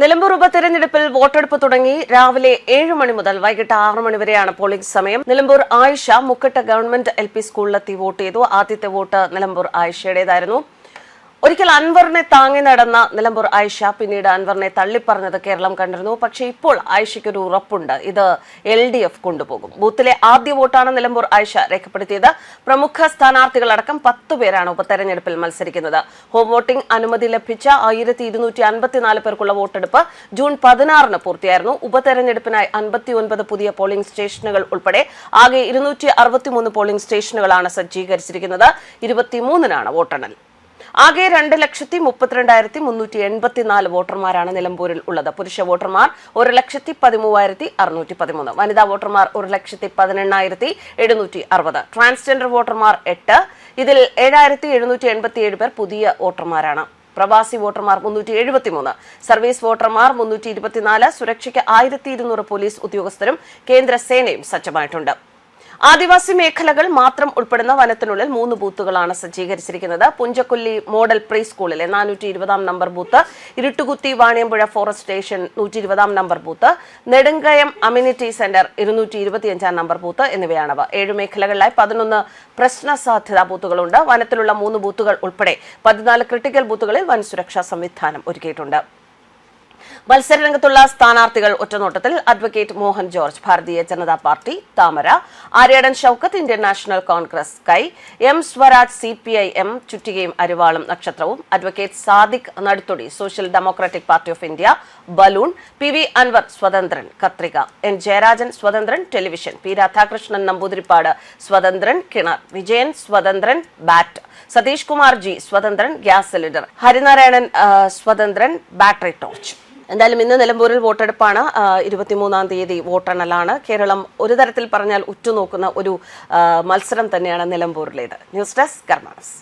നിലമ്പൂർ ഉപതെരഞ്ഞെടുപ്പിൽ വോട്ടെടുപ്പ് തുടങ്ങി രാവിലെ ഏഴ് മണി മുതൽ വൈകിട്ട് ആറ് മണി വരെയാണ് പോളിംഗ് സമയം. Nilambur Ayisha Mukkatta government L P സ്കൂളിലെത്തി vote ചെയ്തു. ആദ്യത്തെ വോട്ട് നിലമ്പൂർ ആയിഷയുടേതായിരുന്നു. ഒരിക്കൽ അൻവറിനെ താങ്ങി നടന്ന നിലമ്പൂർ ആയിഷ പിന്നീട് അൻവറിനെ തള്ളിപ്പറഞ്ഞത് കേരളം കണ്ടിരുന്നു. പക്ഷേ ഇപ്പോൾ ആയിഷയ്ക്ക് ഒരു ഉറപ്പുണ്ട്. ഇത് എൽ ഡി എഫ് കൊണ്ടുപോകും. ബൂത്തിലെ ആദ്യ വോട്ടാണ് നിലമ്പൂർ ആയിഷ രേഖപ്പെടുത്തിയത്. പ്രമുഖ സ്ഥാനാർത്ഥികളടക്കം പത്ത് പേരാണ് ഉപതെരഞ്ഞെടുപ്പിൽ മത്സരിക്കുന്നത്. ഹോം വോട്ടിംഗ് അനുമതി ലഭിച്ച ആയിരത്തി ഇരുന്നൂറ്റി അൻപത്തിനാല് പേർക്കുള്ള വോട്ടെടുപ്പ് ജൂൺ പതിനാറിന് പൂർത്തിയായിരുന്നു. ഉപതെരഞ്ഞെടുപ്പിനായി അൻപത്തിയൊൻപത് പുതിയ പോളിംഗ് സ്റ്റേഷനുകൾ ഉൾപ്പെടെ ആകെ ഇരുന്നൂറ്റി അറുപത്തിമൂന്ന് പോളിംഗ് സ്റ്റേഷനുകളാണ് സജ്ജീകരിച്ചിരിക്കുന്നത്. ഇരുപത്തിമൂന്നിനാണ് വോട്ടെണ്ണൽ. ആകെ രണ്ട് ലക്ഷത്തി മുപ്പത്തിരണ്ടായിരത്തി മുന്നൂറ്റി എൺപത്തിനാല് വോട്ടർമാരാണ് നിലമ്പൂരിൽ ഉള്ളത്. പുരുഷ വോട്ടർമാർ ഒരു ലക്ഷത്തി പതിമൂവായിരത്തി അറുന്നൂറ്റി പതിമൂന്ന്. വനിതാ വോട്ടർമാർ ഒരു ലക്ഷത്തി പതിനെണ്ണായിരത്തി എഴുന്നൂറ്റി അറുപത്. ട്രാൻസ്ജെൻഡർ വോട്ടർമാർ എട്ട്. ഇതിൽ ഏഴായിരത്തി എഴുന്നൂറ്റി എൺപത്തി ഏഴ് പേർ പുതിയ വോട്ടർമാരാണ്. പ്രവാസി വോട്ടർമാർ മുന്നൂറ്റി എഴുപത്തിമൂന്ന്. സർവീസ് വോട്ടർമാർ മുന്നൂറ്റി ഇരുപത്തിനാല്. സുരക്ഷയ്ക്ക് ആയിരത്തി ഇരുന്നൂറ് പോലീസ് ഉദ്യോഗസ്ഥരും കേന്ദ്ര സേനയും സജ്ജമായിട്ടുണ്ട്. ആദിവാസി മേഖലകൾ മാത്രം ഉൾപ്പെടുന്ന വനത്തിനുള്ളിൽ മൂന്ന് ബൂത്തുകളാണ് സജ്ജീകരിച്ചിരിക്കുന്നത്. പുഞ്ചക്കൊല്ലി മോഡൽ പ്രീ സ്കൂളിലെ നാനൂറ്റി ഇരുപതാം number booth Iruttukuthi Vaniyampuzha forest station നൂറ്റി ഇരുപതാം number booth Nedumkayam community centre ഇരുന്നൂറ്റി ഇരുപത്തിയഞ്ചാം നമ്പർ ബൂത്ത് എന്നിവയാണവ. ഏഴ് മേഖലകളിലായി പതിനൊന്ന് പ്രശ്ന സാധ്യതാ ബൂത്തുകളുണ്ട്. വനത്തിലുള്ള മൂന്ന് ബൂത്തുകൾ ഉൾപ്പെടെ പതിനാല് ക്രിട്ടിക്കൽ ബൂത്തുകളിൽ വൻ സുരക്ഷാ സംവിധാനം ഒരുക്കിയിട്ടുണ്ട്. മത്സരരംഗത്തുള്ള സ്ഥാനാർത്ഥികൾ ഒറ്റനോട്ടത്തിൽ അഡ്വക്കേറ്റ് മോഹൻ ജോർജ് ഭാരതീയ ജനതാ പാർട്ടി താമര Aryadan Shoukath Indian National Congress കൈ M Swaraj C P I M ചുറ്റികയും അരിവാളും നക്ഷത്രവും advocate Sadiq Naduthodi Social Democratic Party of India balloon P V Anvar സ്വതന്ത്രൻ കത്രിക എൻ ജയരാജൻ സ്വതന്ത്രൻ ടെലിവിഷൻ പി രാധാകൃഷ്ണൻ നമ്പൂതിരിപ്പാട് സ്വതന്ത്രൻ കിണർ വിജയൻ സ്വതന്ത്രൻ ബാറ്റ് സതീഷ് കുമാർ ജി സ്വതന്ത്രൻ ഗ്യാസ് സിലിണ്ടർ ഹരിനാരായണൻ സ്വതന്ത്രൻ ബാറ്ററി ടോർച്ച്. എന്തായാലും ഇന്ന് നിലമ്പൂരിൽ വോട്ടെടുപ്പാണ്. ഇരുപത്തിമൂന്നാം തീയതി വോട്ടെണ്ണലാണ്. കേരളം ഒരു തരത്തിൽ പറഞ്ഞാൽ ഉറ്റുനോക്കുന്ന ഒരു മത്സരം തന്നെയാണ് നിലമ്പൂരിലേത്. News desk കർമാനസ്.